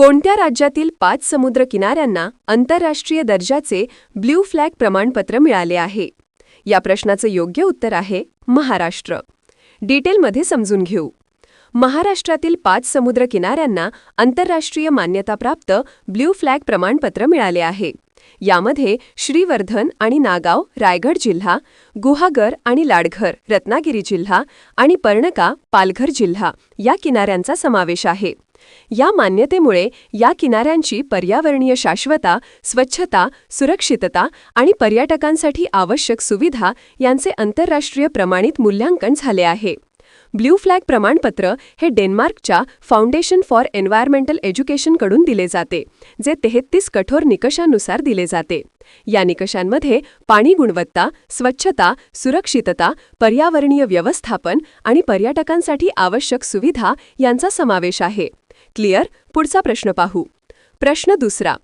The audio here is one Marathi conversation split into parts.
कोणत्या राज्यातील पाच समुद्र किनाऱ्यांना आंतरराष्ट्रीय दर्जाचे ब्ल्यू फ्लॅग प्रमाणपत्र मिळाले आहे? या प्रश्नाचं योग्य उत्तर आहे महाराष्ट्र. डिटेलमध्ये समजून घेऊ. महाराष्ट्रातील पाच समुद्र किनाऱ्यांना आंतरराष्ट्रीय मान्यताप्राप्त ब्ल्यू फ्लॅग प्रमाणपत्र मिळाले आहे. यामध्ये श्रीवर्धन आणि नागाव रायगड जिल्हा गुहागर आणि लाडघर रत्नागिरी जिल्हा आणि पर्णका पालघर जिल्हा या किनाऱ्यांचा समावेश आहे. या मान्यतेमुळे या किनाऱ्यांची पर्यावरणीय शाश्वता स्वच्छता सुरक्षितता आणि पर्यटकांसाठी आवश्यक सुविधा यांचे आंतरराष्ट्रीय प्रमाणित मूल्यांकन झाले आहे. ब्ल्यू फ्लॅग प्रमाणपत्र हे डेन्मार्कच्या फाउंडेशन फॉर एन्व्हायरमेंटल एज्युकेशनकडून दिले जाते जे तेहत्तीस कठोर निकषांनुसार दिले जाते. या निकषांमध्ये पाणी गुणवत्ता स्वच्छता सुरक्षितता पर्यावरणीय व्यवस्थापन आणि पर्यटकांसाठी आवश्यक सुविधा यांचा समावेश आहे. क्लिअर? पुढचा प्रश्न पाहू. प्रश्न दुसरा.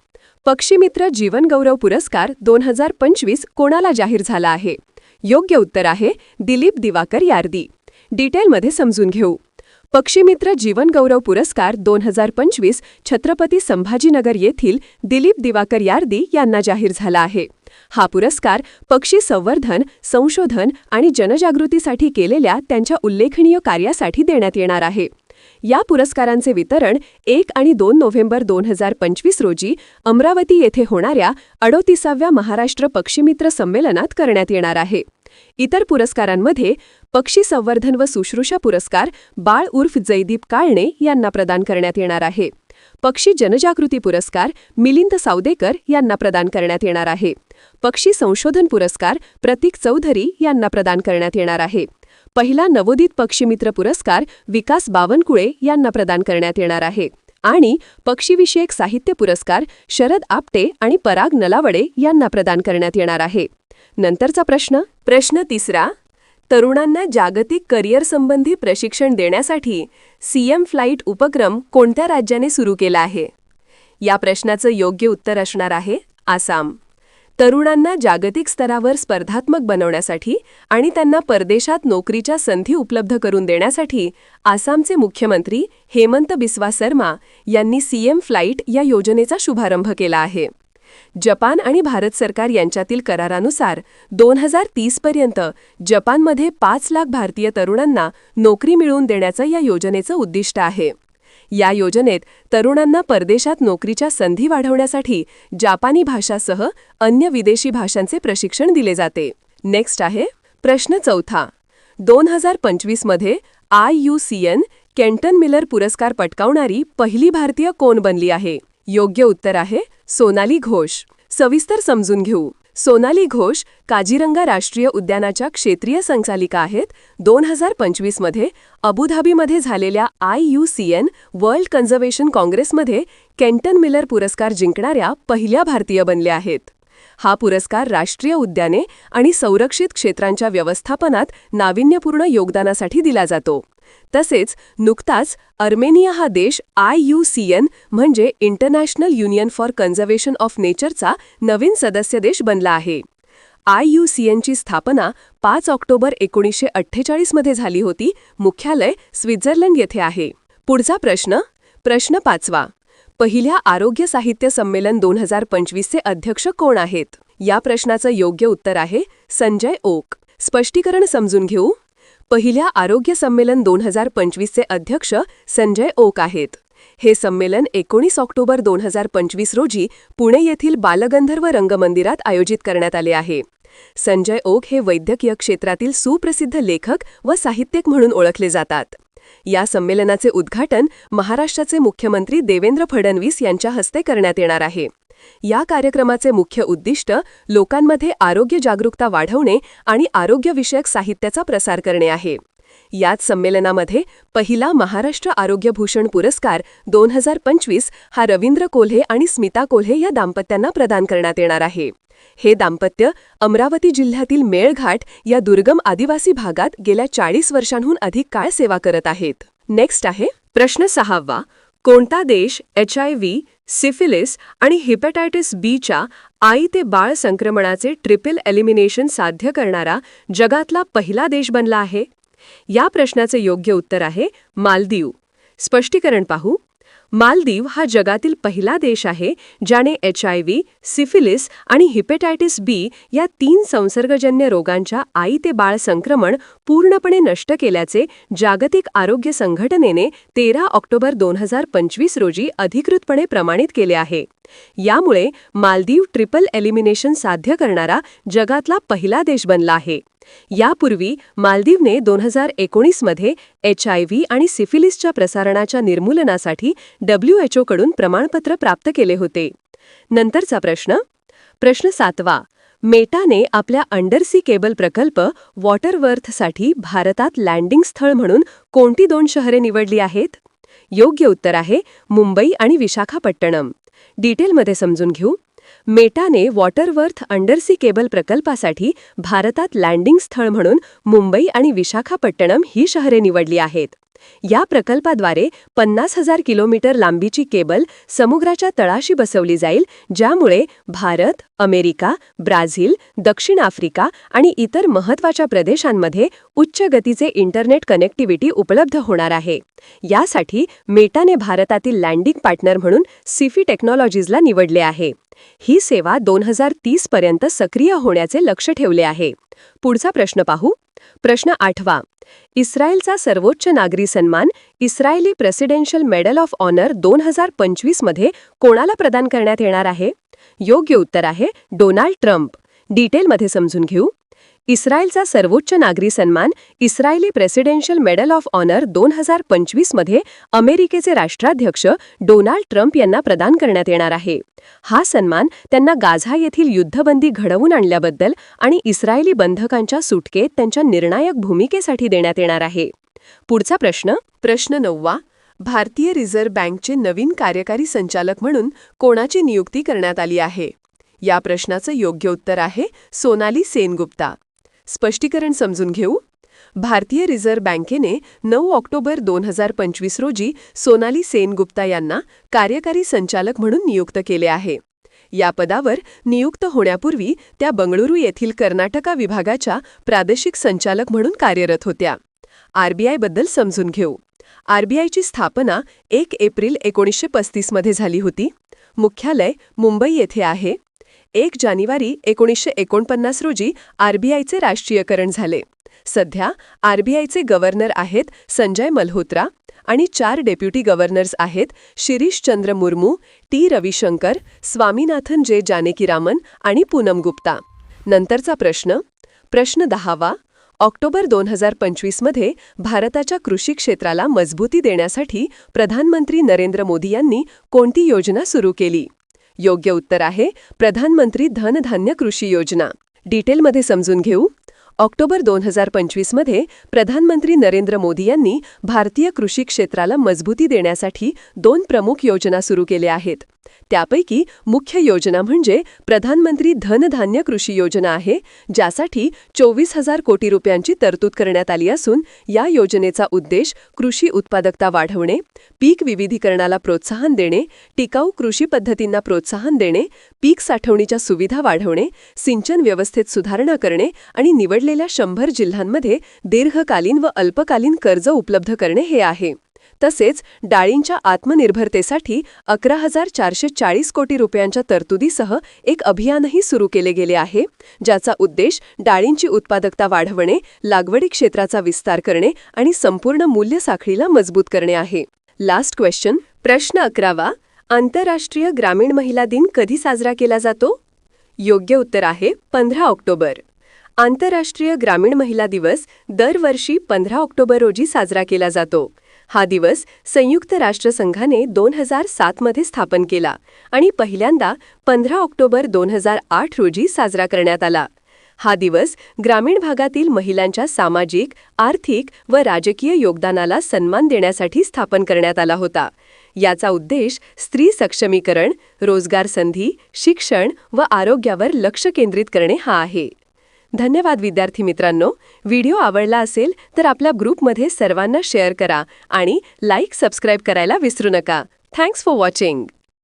पक्षीमित्र जीवनगौरव पुरस्कार दोन हजार पंचवीस कोणाला जाहीर झाला आहे? योग्य उत्तर आहे दिलीप दिवाकर यार्दी. डिटेलमध्ये समजून घेऊ. पक्षीमित्र जीवनगौरव पुरस्कार दोन हजार पंचवीस छत्रपती संभाजीनगर येथील दिलीप दिवाकर यार्दी यांना जाहीर झाला आहे. हा पुरस्कार पक्षी संवर्धन संशोधन आणि जनजागृतीसाठी केलेल्या त्यांच्या उल्लेखनीय कार्यासाठी देण्यात येणार आहे. या पुरस्कारांचे वितरण एक आणि दोन नोव्हेंबर दोन हजार पंचवीस रोजी अमरावती येथे होणाऱ्या अडोतीसाव्या महाराष्ट्र पक्षीमित्र संमेलनात करण्यात येणार आहे. इतर पुरस्कारांमध्ये पक्षी संवर्धन व सुश्रूषा पुरस्कार बाळ उर्फ जयदीप काळणे यांना प्रदान करण्यात येणार आहे. पक्षी जनजागृती पुरस्कार मिलिंद सावदेकर यांना प्रदान करण्यात येणार आहे. पक्षी संशोधन पुरस्कार प्रतीक चौधरी यांना प्रदान करण्यात येणार आहे. पहिला नवोदित पक्षीमित्र पुरस्कार विकास बावनकुळे यांना प्रदान करण्यात येणार आहे. आणि पक्षीविषयक साहित्य पुरस्कार शरद आपटे आणि पराग नलावडे यांना प्रदान करण्यात येणार आहे. नंतरचा प्रश्न प्रश्न तिसरा तरुणांना जागतिक करिअर संबंधी प्रशिक्षण देण्यासाठी सीएम फ्लाईट उपक्रम कोणत्या राज्याने सुरू केला आहे? या प्रश्नाचं योग्य उत्तर असणार आहे आसाम. तरुणांना जागतिक स्तरावर स्पर्धात्मक बनवण्यासाठी आणि त्यांना परदेशात नोकरीच्या संधी उपलब्ध करून देण्यासाठी आसामचे मुख्यमंत्री हेमंत बिस्वा शर्मा यांनी सीएम फ्लाईट या योजनेचा शुभारंभ केला आहे. जपान आणि भारत सरकार यांच्यातील करारानुसार दोन हजार तीसपर्यंत जपानमध्ये पाच लाख भारतीय तरुणांना नोकरी मिळवून देण्याचं या योजनेचं उद्दिष्ट आहे. या योजनेत तरुणांना परदेशात नोकरीच्या संधी वाढवण्यासाठी जापानी भाषासह अन्य विदेशी भाषांचे प्रशिक्षण दिले जाते. नेक्स्ट आहे प्रश्न चौथा. दोन हजार पंचवीसमध्ये I U C N Kenton Miller पुरस्कार पटकावणारी पहिली भारतीय कोण बनली आहे? योग्य उत्तर आहे सोनाली घोष. सविस्तर समजून घेऊ. सोनाली घोष काजीरंगा राष्ट्रीय उद्यानाच्या क्षेत्रीय संचालिका आहेत. दोन हजार पंचवीसमध्ये अबुधाबीमध्ये झालेल्या I U C N world conservation काँग्रेसमध्ये केंटन मिलर पुरस्कार जिंकणाऱ्या पहिल्या भारतीय बनल्या आहेत. हा पुरस्कार राष्ट्रीय उद्याने आणि संरक्षित क्षेत्रांच्या व्यवस्थापनात नाविन्यपूर्ण योगदानासाठी दिला जातो. तसेच नुकताच अर्मेनिया हा देश आय यू सी एन म्हणजे international union for conservation of नेचरचा नवीन सदस्य देश बनला आहे. आय यू सी एनची स्थापना पाच ऑक्टोबर एकोणीसशे अठ्ठेचाळीसमध्ये झाली होती मुख्यालय स्वित्झर्लंड येथे आहे. पुढचा प्रश्न प्रश्न पाचवा. पहिल्या आरोग्य साहित्य संमेलन दोन हजार पंचवीसचे अध्यक्ष कोण आहेत? या प्रश्नाचं योग्य उत्तर आहे संजय ओक. स्पष्टीकरण समजून घेऊ. पहिल्या आरोग्य संमेलन दोन हजार पंचवीसचे अध्यक्ष संजय ओक आहेत. हे संमेलन एकोणीस ऑक्टोबर दोन हजार पंचवीस रोजी पुणे येथील बालगंधर्व रंगमंदिरात आयोजित करण्यात आले आहे. संजय ओक हे वैद्यकीय क्षेत्रातील सुप्रसिद्ध लेखक व साहित्यिक म्हणून ओळखले जातात. या संमेलनाचे उद्घाटन महाराष्ट्राचे मुख्यमंत्री देवेंद्र फडणवीस यांच्या हस्ते करण्यात येणार आहे. या कार्यक्रमाचे मुख्य उद्दिष्ट लोकांमध्ये आरोग्य जागरूकता वाढवणे आणि आरोग्यविषयक साहित्याचा प्रसार करणे आहे. याच संमेलनामध्ये पहिला महाराष्ट्र आरोग्यभूषण पुरस्कार दोन हजार पंचवीस हा रवींद्र कोल्हे आणि स्मिता कोल्हे या दाम्पत्यांना प्रदान करण्यात येणार आहे. हे दाम्पत्य अमरावती जिल्ह्यातील मेळघाट या दुर्गम आदिवासी भागात गेल्या चाळीस वर्षांहून अधिक काळ सेवा करत आहेत. नेक्स्ट आहे प्रश्न सहावा. कोणता देश एच आय व्ही सिफिलिस आणि हिपॅटायटिस बीच्या आई ते बाळ संक्रमणाचे ट्रिपल एलिमिनेशन साध्य करणारा जगातला पहिला देश बनला आहे? या प्रश्नाचे योग्य उत्तर आहे मालदीव. स्पष्टीकरण पाहू. मालदीव हा जगातील पहिला देश आहे ज्याने एच आय व्ही सिफिलिस आणि हिपेटायटिस बी या तीन संसर्गजन्य रोगांच्या आई ते बाळ संक्रमण पूर्णपणे नष्ट केल्याचे जागतिक आरोग्य संघटनेने तेरा ऑक्टोबर दोन हजार पंचवीस रोजी अधिकृतपणे प्रमाणित केले आहे. यामुळे मालदीव ट्रिपल एलिमिनेशन साध्य करणारा जगातला पहिला देश बनला आहे. यापूर्वी मालदीवने दोन हजार एकोणीसमध्ये एच आय व्ही आणि सिफिलिसच्या प्रसारणाच्या निर्मूलनासाठी डब्ल्यूएचओकडून प्रमाणपत्र प्राप्त केले होते. नंतरचा प्रश्न? प्रश्न सातवा. मेटाने आपल्या अंडरसी केबल प्रकल्प वॉटरवर्थसाठी भारतात लँडिंग स्थळ म्हणून कोणती दोन शहरे निवडली आहेत? योग्य उत्तर आहे मुंबई आणि विशाखापट्टणम. डिटेलमध्ये समजून घेऊ. मेटाने वॉटरवर्थ अंडरसी केबल प्रकल्पासाठी भारतात लँडिंग स्थळ म्हणून मुंबई आणि विशाखापट्टणम ही शहरे निवडली आहेत. या प्रकल्पाद्वारे पन्नास हजार किलोमीटर लांबीची केबल समुद्राच्या तळाशी बसवली जाईल ज्यामुळे भारत अमेरिका ब्राझील दक्षिण आफ्रिका आणि इतर महत्त्वाच्या प्रदेशांमध्ये उच्च गतीचे इंटरनेट कनेक्टिव्हिटी उपलब्ध होणार आहे. यासाठी मेटाने भारतातील लँडिंग पार्टनर म्हणून सिफी टेक्नॉलॉजीजला निवडले आहे. ही सेवा दोन हजार तीस पर्यंत सक्रिय होण्याचे लक्ष ठेवले आहे. पुढचा प्रश्न पाहू. प्रश्न आठवा. इस्रायलचा सर्वोच्च नागरी सन्मान Israeli presidential medal of honour दोन हजार पंचवीसमध्ये कोणाला प्रदान करण्यात येणार आहे? योग्य उत्तर आहे डोनाल्ड ट्रम्प. डिटेलमध्ये समजून घेऊ. इस्रायलचा सर्वोच्च नागरी सन्मान Israeli presidential medal of honour दोन हजार पंचवीसमध्ये अमेरिकेचे राष्ट्राध्यक्ष डोनाल्ड ट्रम्प यांना प्रदान करण्यात येणार आहे. हा सन्मान त्यांना गाझा येथील युद्धबंदी घडवून आणल्याबद्दल आणि इस्रायली बंधकांच्या सुटकेत त्यांच्या निर्णायक भूमिकेसाठी देण्यात येणार आहे. पुढचा प्रश्न प्रश्न नववा भारतीय रिझर्व्ह बँकचे नवीन कार्यकारी संचालक म्हणून कोणाची नियुक्ती करण्यात आली आहे? या प्रश्नाचं योग्य उत्तर आहे सोनाली सेनगुप्ता. स्पष्टीकरण समजून घेऊ. भारतीय रिझर्व्ह बँकेने नऊ ऑक्टोबर दोन हजार पंचवीस रोजी सोनाली सेनगुप्ता यांना कार्यकारी संचालक म्हणून नियुक्त केले आहे. या पदावर नियुक्त होण्यापूर्वी त्या बंगळुरू येथील कर्नाटका विभागाच्या प्रादेशिक संचालक म्हणून कार्यरत होत्या. आरबीआयबद्दल समजून घेऊ. आरबीआयची स्थापना एक एप्रिल एकोणीसशे पस्तीसमध्ये झाली होती. मुख्यालय मुंबई येथे आहे. एक जानेवारी एकोणीसशे एकोणपन्नास रोजी आरबीआयचे राष्ट्रीयकरण झाले. सध्या आरबीआयचे गव्हर्नर आहेत संजय मल्होत्रा आणि चार डेप्युटी गव्हर्नर्स आहेत शिरीष चंद्र मुर्मू टी रविशंकर स्वामीनाथन जे जानकीरामन आणि पूनम गुप्ता. नंतरचा प्रश्न प्रश्न दहावा ऑक्टोबर दोन हजार पंचवीसमध्ये भारताच्या कृषी क्षेत्राला मजबूती देण्यासाठी प्रधानमंत्री नरेंद्र मोदी यांनी कोणती योजना सुरू केली? योग्य उत्तर आहे प्रधानमंत्री धनधान्य कृषी योजना. डिटेलमध्ये समजून घेऊ. ऑक्टोबर दोन हजार पंचवीसमध्ये प्रधानमंत्री नरेंद्र मोदी यांनी भारतीय कृषी क्षेत्राला मजबूती देण्यासाठी दोन प्रमुख योजना सुरू केल्या आहेत. त्यापैकी मुख्य योजना म्हणजे प्रधानमंत्री धनधान्य कृषी योजना आहे ज्यासाठी चोवीस हजार कोटी रुपयांची तरतूद करण्यात आली असून या योजनेचा उद्देश कृषी उत्पादकता वाढवणे पीक विविधीकरणाला प्रोत्साहन देणे टिकाऊ कृषी पद्धतींना प्रोत्साहन देणे पीक साठवणीच्या सुविधा वाढवणे सिंचन व्यवस्थेत सुधारणा करणे आणि निवडलेल्या शंभर जिल्ह्यांमध्ये दीर्घकालीन व अल्पकालीन कर्ज उपलब्ध करणे हे आहे. तसेच डाळींच्या आत्मनिर्भरतेसाठी अकरा हजार चारशे चाळीस कोटी रुपयांच्या तरतुदीसह एक अभियानही सुरू केले गेले आहे ज्याचा उद्देश डाळींची उत्पादकता वाढवणे लागवडी क्षेत्राचा विस्तार करणे आणि संपूर्ण मूल्य साखळीला मजबूत करणे आहे. लास्ट क्वेश्चन प्रश्न अकरावा. आंतरराष्ट्रीय ग्रामीण महिला दिन कधी साजरा केला जातो? योग्य उत्तर आहे पंधरा ऑक्टोबर. आंतरराष्ट्रीय ग्रामीण महिला दिवस दरवर्षी पंधरा ऑक्टोबर रोजी साजरा केला जातो. हा दिवस संयुक्त राष्ट्रसंघाने दोन हजार सातमध्ये स्थापन केला आणि पहिल्यांदा पंधरा ऑक्टोबर दोन हजार आठ रोजी साजरा करण्यात आला. हा दिवस ग्रामीण भागातील महिलांच्या सामाजिक आर्थिक व राजकीय योगदानाला सन्मान देण्यासाठी स्थापन करण्यात आला होता. याचा उद्देश स्त्री सक्षमीकरण रोजगार संधी शिक्षण व आरोग्यावर लक्ष केंद्रित करणे हा आहे. धन्यवाद विद्यार्थी मित्रांनो. व्हिडिओ आवडला असेल तर आपल्या ग्रुपमध्ये सर्वांना शेअर करा आणि लाईक सबस्क्राईब करायला विसरू नका. Thanks for watching.